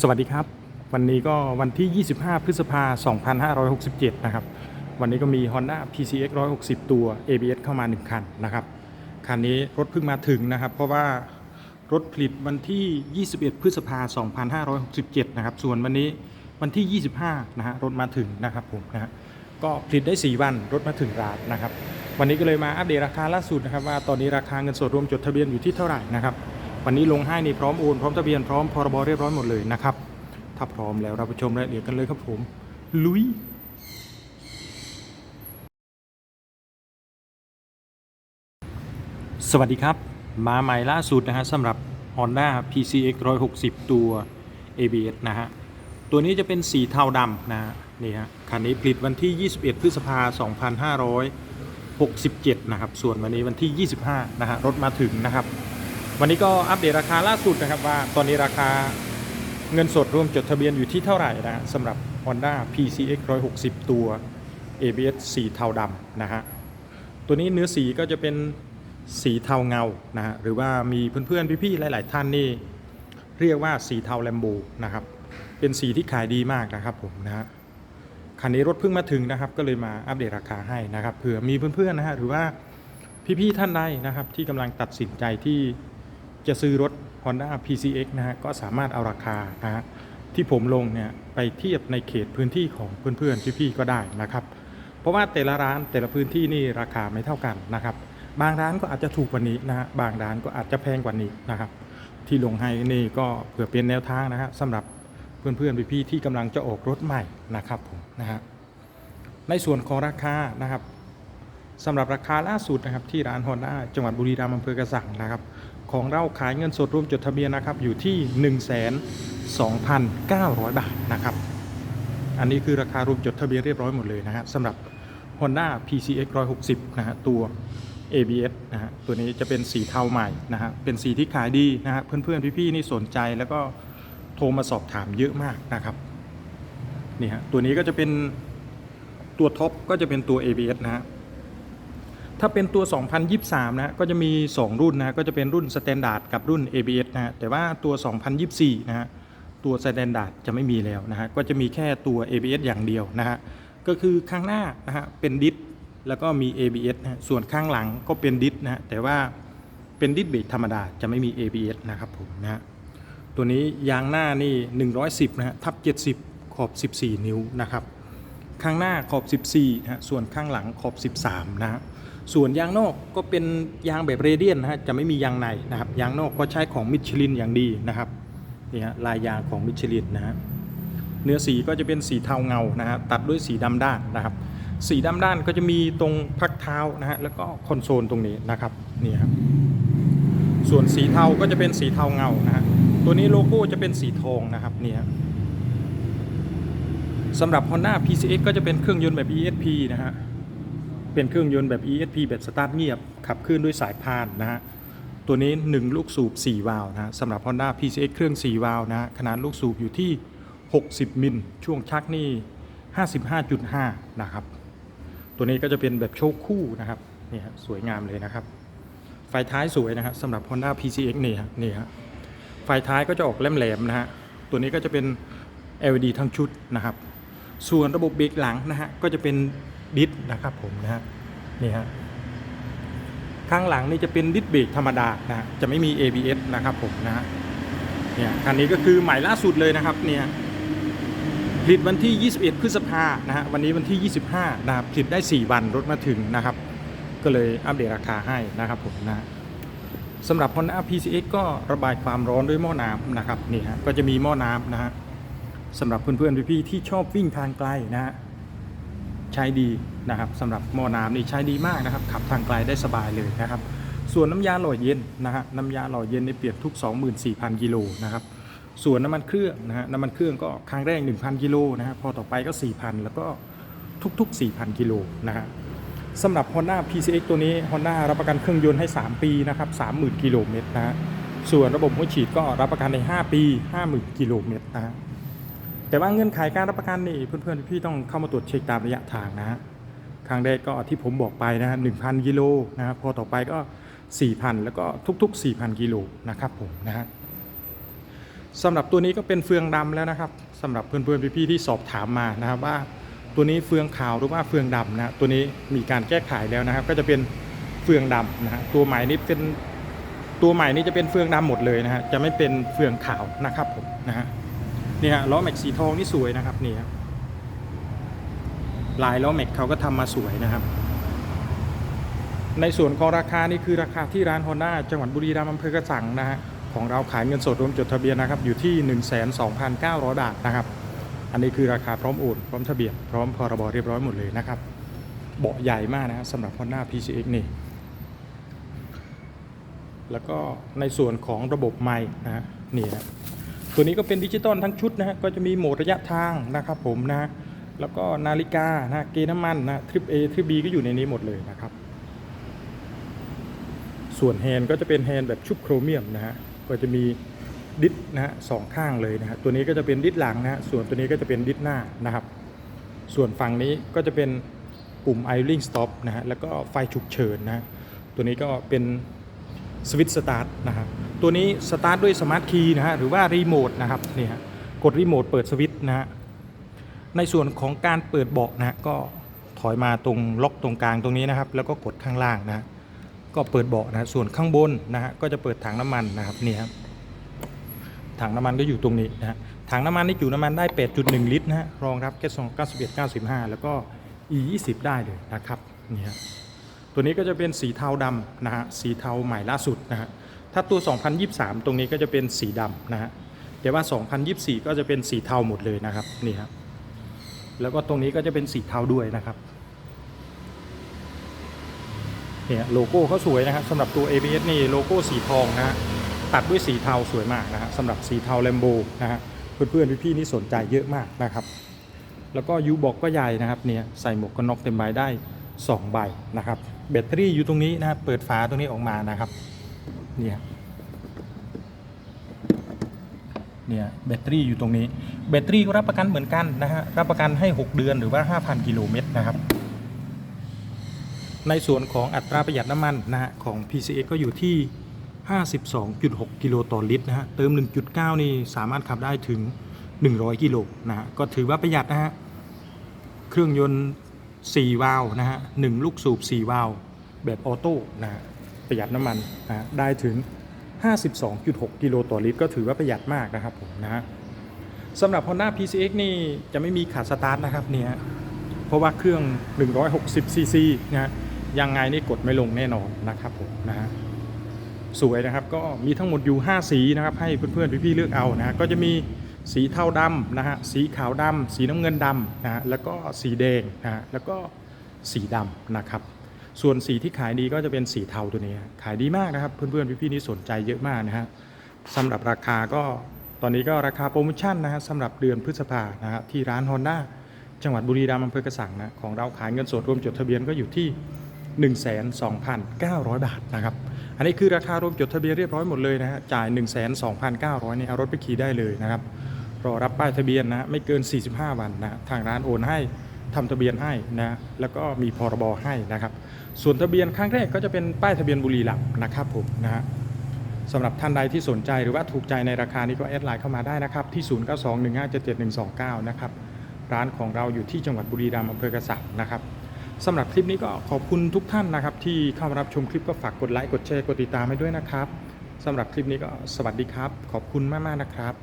สวัสดีครับ วันนี้ก็วันที่ 25 พฤษภา2567 นะครับ วันนี้ก็มี Honda PCX 160 ตัว ABS เข้ามา 1 คันนะครับ คันนี้รถเพิ่งมาถึงนะครับ เพราะว่ารถผลิตวันที่ 21 พฤษภา2567 นะครับ ส่วนวันนี้วันที่ 25 นะฮะ รถมาถึงนะครับผมนะฮะ ก็ผลิตได้ 4 วัน รถมาถึงร้านนะครับ วันนี้ก็เลยมาอัปเดตราคาล่าสุดนะครับว่าตอนนี้ราคาเงินสดรวมจดทะเบียนอยู่ที่เท่าไหร่นะครับ วันนี้ลงให้นี่พร้อมโอนพร้อมทะเบียนพร้อมพรบเรียบร้อยหมดเลยนะครับ ถ้าพร้อมแล้วเราไปชมรายละเอียดกันเลยครับผม ลุยสวัสดีครับ มาใหม่ล่าสุดนะฮะสำหรับ Honda PCX 160 ตัว ABS นะฮะ ตัวนี้จะเป็นสีเทาดำนะฮะนี่ฮะคันนี้ผลิตวันที่ 21 พฤษภา2567 นะครับ ส่วนวันนี้วันที่ 25 นะฮะรถมาถึงนะครับ วันนี้ก็อัปเดตราคาล่าสุดนะครับว่าตอนนี้ราคาเงินสดรวมจดทะเบียนอยู่ที่เท่าไหร่นะสำหรับ Honda PCX 160 ตัว ABS สีเทาดำนะฮะตัวนี้เนื้อสีก็จะเป็นสีเทาเงานะฮะหรือว่ามีเพื่อนๆพี่ๆหลาย ๆ ท่านนี่เรียกว่าสีเทาแลมโบนะครับเป็นสีที่ขายดีมากนะครับผมนะฮะคันนี้รถเพิ่งมาถึงนะครับ ก็เลยมาอัปเดตราคาให้นะครับเผื่อมีเพื่อนๆนะฮะหรือว่าพี่ๆท่านใดนะครับที่กำลังตัดสินใจที่ จะซื้อรถ Honda PCX นะฮะก็สามารถเอาราคานะฮะที่ผมลงเนี่ยไปเทียบในเขตพื้นที่ของเพื่อนๆพี่ๆก็ได้นะครับ เพราะว่าแต่ละร้านแต่ละพื้นที่นี่ราคาไม่เท่ากันนะครับ บางร้านก็อาจจะถูกกว่านี้นะฮะบางร้านก็อาจจะแพงกว่านี้นะครับ ที่ลงให้นี่ก็เผื่อเป็นแนวทางนะฮะสำหรับเพื่อนๆพี่ๆที่กำลังจะออกรถใหม่นะครับผมนะฮะในส่วนของราคานะครับสำหรับราคาล่าสุดนะครับที่ร้านฮอนด้าจังหวัดบุรีรัมย์อำเภอกระสังนะครับ ของเราขายเงินสดรวมจดทะเบียนนะครับอยู่ที่ 1 2 9 0 0 บาทนะครับอันนี้คือราคารวมจดทะเบียนเรียบร้อยหมดเลยนะฮะสำหรับ Honda PCX 160 นะฮะตัว ABS นะฮะตัวนี้จะเป็นสีเทาใหม่นะฮะเป็นสีที่ขายดีนะฮะเพื่อนๆ พี่ๆนี่สนใจแล้วก็โทรมาสอบถามเยอะมากนะครับนี่ฮะตัวนี้ก็จะเป็นตัวท็อปก็จะเป็นตัว ABS นะฮะ ถ้าเป็นตัว 2023 นะก็จะมี 2 รุ่นนะก็จะเป็นรุ่น Standard กับรุ่น ABS นะแต่ว่าตัว 2024 นะฮะตัว Standard จะไม่มีแล้วนะฮะก็จะมีแค่ตัว ABS อย่างเดียวนะฮะก็คือข้างหน้านะฮะเป็นดิสแล้วก็มี ABS นะฮะส่วนข้างหลังก็เป็นดิสนะฮะแต่ว่าเป็นดิสเบรกธรรมดาจะไม่มี ABS นะครับผมนะฮะตัวนี้ยางหน้านี่ 110 นะฮะทับ 70 ขอบ 14 นิ้วนะครับ ข้างหน้าขอบ 14นะฮะส่วนข้างหลังขอบ 13 นะฮะ ส่วนยางนอกก็เป็นยางแบบเรเดียนนะฮะจะไม่มียางในนะครับยางนอกก็ใช้ของมิชลินอย่างดีนะครับนี่ฮะลายยางของมิชลินนะฮะเนื้อสีก็จะเป็นสีเทาเงานะฮะตัดด้วยสีดำด้านนะครับสีดำด้านก็จะมีตรงพักเท้านะฮะแล้วก็คอนโซลตรงนี้นะครับนี่ครับส่วนสีเทาก็จะเป็นสีเทาเงานะฮะตัวนี้โลโก้จะเป็นสีทองนะครับเนี่ยสำหรับ Honda PCX ก็จะเป็นเครื่องยนต์แบบ ESP นะฮะ เป็นเครื่องยนต์แบบ ESP แบบสตาร์ทเงียบ ขับเคลื่อนด้วยสายพานนะฮะ ตัวนี้ 1 ลูกสูบ 4 วาล์วนะสำหรับ Honda PCX เครื่อง 4 วาล์วนะฮะขนาดลูกสูบอยู่ที่ 60 มิล ช่วงชักนี่ 55.5 นะครับ ตัวนี้ก็จะเป็นแบบโชคคู่นะครับ นี่ฮะสวยงามเลยนะครับ ไฟท้ายสวยนะฮะสำหรับ Honda PCX นี่ฮะนี่ฮะ ไฟท้ายก็จะออกแหลมๆนะฮะ ตัวนี้ก็จะเป็น LED ทั้งชุดนะครับ ส่วนระบบเบรกหลังนะฮะก็จะเป็น ดิสนะครับผมนะฮะนี่ฮะข้างหลังนี่จะเป็นดิสเบรกธรรมดานะฮะจะไม่มี ABS นะครับผมนะฮะเนี่ยคันนี้ก็คือใหม่ล่าสุดเลยนะครับเนี่ยผลิตวันที่ 21 พฤษภานะฮะวันนี้วันที่ 25นะครับผลิตได้ 4 วันรถมาถึงนะครับ ก็เลยอัปเดตราคาให้นะครับผมนะสำหรับ Honda PCX ก็ระบายความร้อนด้วยหม้อน้ำนะครับนี่ฮะก็จะมีหม้อน้ำนะฮะสำหรับเพื่อนๆพี่ๆที่ชอบวิ่งทางไกลนะฮะ ใช้ดีนะครับสำหรับหม้อน้ำนี่ใช้ดีมากนะครับ ขับทางไกลได้สบายเลยนะครับ ส่วนน้ำยาหล่อเย็นนะฮะน้ำยาหล่อเย็นในเปลี่ยนทุก 24,000 กิโลนะครับส่วนน้ำมันเครื่องนะฮะน้ำมันเครื่องก็ครั้งแรก 1,000 กิโลนะฮะพอต่อไปก็ 4,000 แล้วก็ทุกๆ 4,000 กิโลนะฮะสำหรับ Honda PCX ตัวนี้ Honda รับประกันเครื่องยนต์ให้ 3 ปีนะครับ30,000 กิโลเมตรนะฮะส่วนระบบหัวฉีดก็รับประกันใน 5 ปี 50,000 กิโลเมตรนะฮะ แต่ว่าเงื่อนไขการรับประกันนี่เพื่อนๆพี่ต้องเข้ามาตรวจเช็คตามระยะทางนะครั้งแรกก็ที่ผมบอกไปนะฮะ1,000กิโลนะครับพอต่อไปก็4,000แล้วก็ทุกๆ4,000กิโลนะครับผมนะฮะสำหรับตัวนี้ก็เป็นเฟืองดำแล้วนะครับสำหรับเพื่อนๆพี่ๆที่สอบถามมานะครับว่าตัวนี้เฟืองขาวหรือว่าเฟืองดำนะตัวนี้มีการแก้ไขแล้วนะครับ ก็จะเป็นเฟืองดำนะฮะตัวใหม่นี้เป็นตัวใหม่นี้จะเป็นเฟืองดำหมดเลยนะฮะจะไม่เป็นเฟืองขาวนะครับผมนะฮะ นี่ฮะล้อแม็กสีทองนี่สวยนะครับนี่ครับลายล้อแม็กเขาก็ทำมาสวยนะครับ ในส่วนของราคานี่คือราคาที่ร้านฮอนด้าจังหวัดบุรีรัมย์อำเภอกระสังนะฮะของเราขายเงินสดรวมจดทะเบียนนะครับอยู่ที่ 12,900 บาทนะครับ อันนี้คือราคาพร้อมโอนพร้อมทะเบียนพร้อมพรบเรียบร้อยหมดเลยนะครับเบาะใหญ่มากนะสำหรับ Honda PCX นี่ แล้วก็ในส่วนของระบบไมค์นะฮะนี่นะ ตัวนี้ก็เป็นดิจิตอลทั้งชุดนะฮะก็จะมีโหมดระยะทางนะครับผมนะฮะแล้วก็นาฬิกานะเกณฑ์น้ำมันนะทริป A ทริป B ก็อยู่ในนี้หมดเลยนะครับ ส่วนแฮนด์ก็จะเป็นแฮนด์แบบชุบโครเมียมนะฮะก็จะมีดิสนะฮะสองข้างเลยนะฮะตัวนี้ก็จะเป็นดิสหลังนะฮะส่วนตัวนี้ก็จะเป็นดิสหน้านะครับ ส่วนฝั่งนี้ก็จะเป็นปุ่ม idling stop นะฮะแล้วก็ไฟฉุกเฉินนะตัวนี้ก็เป็นสวิตช์สตาร์ทนะฮะ ตัวนี้สตาร์ทด้วยสมาร์ทคีย์นะฮะหรือว่ารีโมทนะครับนี่ฮะกดรีโมทเปิดสวิตช์นะฮะในส่วนของการเปิดเบาะนะก็ถอยมาตรงล็อกตรงกลางตรงนี้นะครับ แล้วก็กดข้างล่างนะก็เปิดเบาะนะส่วนข้างบนนะฮะก็จะเปิดถังน้ำมันนะครับนี่ครับถังน้ำมันก็อยู่ตรงนี้นะฮะถังน้ำมันนี่จุน้ำมันได้ 8.1 ลิตรนะฮะรองรับแก๊ส2 91 95 แล้วก็ E 20ได้เลยนะครับนี่ฮะตัวนี้ก็จะเป็นสีเทาดำนะฮะสีเทาใหม่ล่าสุดนะฮะ ถ้าตัว 2023 ตรงนี้ก็จะเป็นสีดำนะฮะแต่ว่า 2024 ก็จะเป็นสีเทาหมดเลยนะครับนี่ครับแล้วก็ตรงนี้ก็จะเป็นสีเทาด้วยนะครับเนี่ยโลโก้เขาสวยนะครับสำหรับตัว ABS นี่โลโก้สีทองนะฮะตัดด้วยสีเทาสวยมากนะฮะสำหรับสีเทาแลมโบนะฮะเพื่อนๆพี่ๆนี่สนใจเยอะมากนะครับแล้วก็ยูบอกก็ใหญ่นะครับเนี่ยใส่หมวกกันน็อกเต็มใบได้ 2 ใบนะครับแบตเตอรี่อยู่ตรงนี้นะครับเปิดฝาตรงนี้ออกมานะครับ เนี่ยเนี่ยแบตเตอรี่อยู่ตรงนี้ แบตเตอรี่ก็รับประกันเหมือนกันนะฮะรับประกันให้ 6 เดือนหรือว่า 5,000 กิโลเมตรนะครับ ในส่วนของอัตราประหยัดน้ำมันนะฮะของ PCX ก็อยู่ที่ 52.6 กิโลต่อลิตรนะฮะเติม 1.9 นี่สามารถขับได้ถึง 100 กิโลนะฮะก็ถือว่าประหยัดนะฮะเครื่องยนต์ 4 วาล์วนะฮะ1ลูกสูบ 4 วาล์วแบบออโต้นะฮะ ประหยัดน้ำมันนะได้ถึง 52.6 กิโลต่อลิตร ก็ถือว่าประหยัดมากนะครับผมนะฮะสำหรับ Honda PCX นี่จะไม่มีขาดสตาร์ทนะครับเนี่ยเพราะว่าเครื่อง 160ซีซีนะฮะยังไงนี่กดไม่ลงแน่นอนนะครับผมนะฮะสวยนะครับก็มีทั้งหมดอยู่ 5 สีนะครับให้เพื่อนๆพี่ๆเลือกเอานะฮะก็จะมีสีเทาดำนะฮะสีขาวดำสีน้ำเงินดำนะฮะแล้วก็สีแดงนะฮะแล้วก็สีดำนะครับ ส่วนสีที่ขายดีก็จะเป็นสีเทาตัวนี้ขายดีมากนะครับ เพื่อนๆพี่ๆนี่สนใจเยอะมากนะฮะสำหรับราคาก็ตอนนี้ก็ราคาโปรโมชั่นนะฮะสำหรับเดือนพฤษภานะฮะที่ร้าน Honda จังหวัดบุรีรัมย์อำเภอกระสังนะของเราขายเงินสดรวมจดทะเบียนก็อยู่ที่ 12,900 บาทนะครับอันนี้คือราคารวมจดทะเบียนเรียบร้อยหมดเลยนะฮะจ่าย 12,900เนี่ยเอารถไปขี่ได้เลยนะครับรอรับป้ายทะเบียนนะไม่เกิน 45 วันนะทางร้านโอนให้ทำทะเบียนให้นะแล้วก็มีพรบให้นะครับ ส่วนทะเบียนครั้งแรกก็จะเป็นป้ายทะเบียนบุรีรัมย์นะครับผมนะฮะสำหรับท่านใดที่สนใจหรือว่าถูกใจในราคานี้ก็แอดไลน์เข้ามาได้นะครับที่ 0921577129 นะครับร้านของเราอยู่ที่จังหวัดบุรีรัมย์อำเภอกระสังนะครับสำหรับคลิปนี้ก็ขอบคุณทุกท่านนะครับที่เข้ามารับชมคลิปก็ฝากกดไลค์กดแชร์กดติดตามให้ด้วยนะครับสำหรับคลิปนี้ก็สวัสดีครับ ขอบคุณมากๆนะครับ